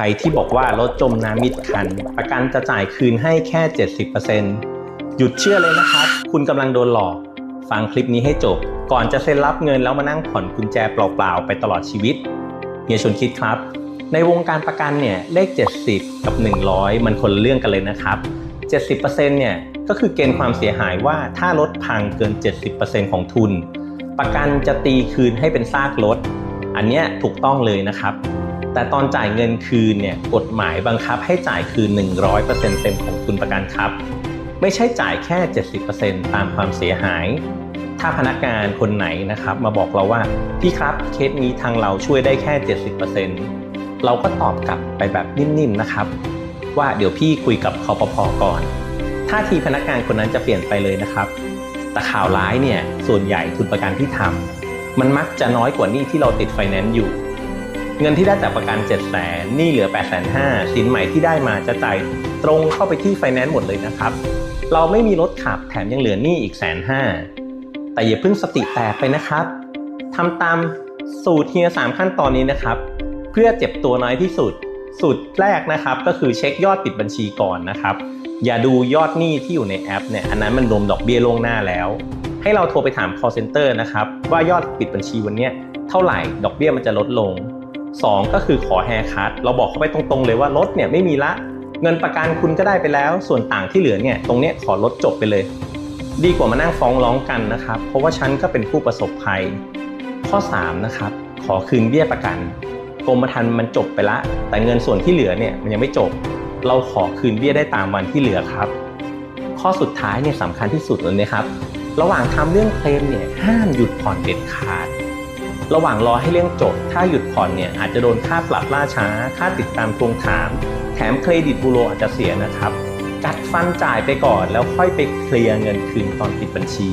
รที่บอกว่ารถจมน้ำมิดคัน ประกันจะจ่ายคืนให้แค่ 70%หยุดเชื่อเลยนะครับ คุณกำลังโดนหลอก ฟังคลิปนี้ให้จบ ก่อนจะเซ็นรับเงินแล้วมานั่งผ่อนกุญแจเปล่าๆ ไปตลอดชีวิตเฮียชวนคิดครับ ในวงการประกันเนี่ยเลข 70 กับ 100 มันคนเรื่องกันเลยนะครับ 70%เนี่ยก็คือเกณฑ์ความเสียหายว่าถ้ารถพังเกิน 70%ของทุน ประกันจะตีคืนให้เป็นซากรถ อันเนี้ยถูกต้องเลยนะครับ แต่ตอนจ่ายเงินคืนเนี่ยกฎหมายบังคับให้จ่ายคืน 100%เต็มของทุนประกันครับ ไม่ใช่จ่ายแค่ 70%ตามความเสียหาย ถ้าพนักงานคนไหนนะครับ มาบอกเราว่าพี่ครับเคสนี้ทางเราช่วยได้แค่ 70%เราก็ตอบกลับไปแบบนิ่มๆนะครับ ว่าเดี๋ยวพี่คุยกับคอปพก่อนท่าทีพนักงานคนนั้นจะเปลี่ยนไปเลยนะครับ แต่ข่าวร้ายเนี่ยส่วนใหญ่ทุนประกันที่ทำมันมักจะน้อยกว่านี้ที่เราติดไฟแนนซ์อยู่ เงินที่ได้จากประกัน7 0 0 0 0 0หนี้เหลือ 8 5 0 0 0สินใหม่ที่ได้มาจะจ่ายตรงเข้าไปที่ไฟแนนซ์หมดเลยนะครับ เราไม่มีรถขับแถมยังเหลือหนี้อีกแสนห้าแต่อย่าเพิ่งสติแตกไปนะครับทำตามสูตรเฮียสามขั้นตอนนี้นะครับ เพื่อเจ็บตัวน้อยที่สุด สูตรแรกนะครับ ก็คือเช็คยอดปิดบัญชีก่อนนะครับ อย่าดูยอดหนี้ที่อยู่ในแอปเนี่ยอันนั้นมันรวมดอกเบี้ยล่วงหน้าแล้ว ให้เราโทรไปถาม call center นะครับ ว่ายอดปิดบัญชีวันนี้เท่าไหร่ดอกเบี้ยมันจะลดลง 2 ก็คือขอแฮร์คัตเราบอกเขาไปตรงๆเลยว่ารถเนี่ยไม่มีละเงินประกันคุณก็ได้ไปแล้ว ส่วนต่างที่เหลือเนี่ยตรงเนี้ยขอลดจบไปเลย ดีกว่ามานั่งฟ้องร้องกันนะครับเพราะว่าฉันก็เป็นผู้ประสบภัย ข้อ3นะครับขอคืนเบี้ยประกันกรมธรรม์มันจบไปละ แต่เงินส่วนที่เหลือเนี่ยมันยังไม่จบ เราขอคืนเบี้ยได้ตามวันที่เหลือครับ ข้อสุดท้ายเนี่ยสำคัญที่สุดเลยนะครับ ระหว่างทำเรื่องเคลมเนี่ยห้ามหยุดผ่อนเด็ดขาด ระหว่างรอให้เรื่องจบ ถ้าหยุดผ่อนเนี่ยอาจจะโดนค่าปรับล่าช้า ค่าติดตามทวงถาม แถมเครดิตบูโรอาจจะเสียนะครับ กัดฟันจ่ายไปก่อนแล้วค่อยไปเคลียร์เงินคืนตอนปิดบัญชี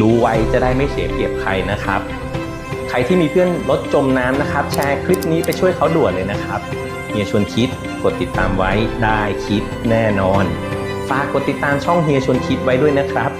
รู้ไว้จะได้ไม่เสียเปรียบใครนะครับ ใครที่มีเพื่อนรถจมน้ำนะครับ แชร์คลิปนี้ไปช่วยเขาด่วนเลยนะครับเฮียชวนคิดกดติดตามไว้ได้คิดแน่นอน ฝากกดติดตามช่องเฮียชวนคิดไว้ด้วยนะครับ